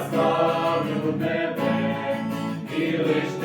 я славлю тебе, і лиш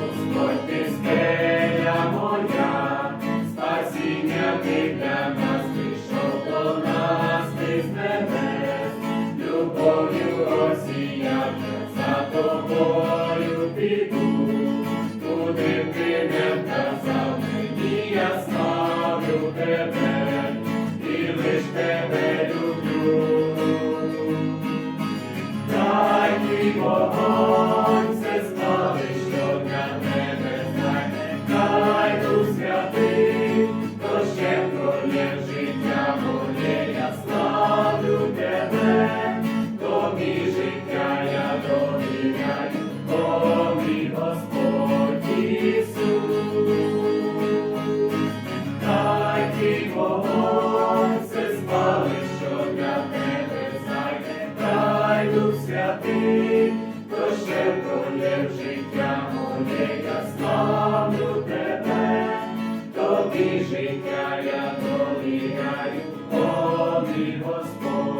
Господь ти скеля моя, спасіння ти для мене. Lord. Тобі життя я довіряю, о мій Господь.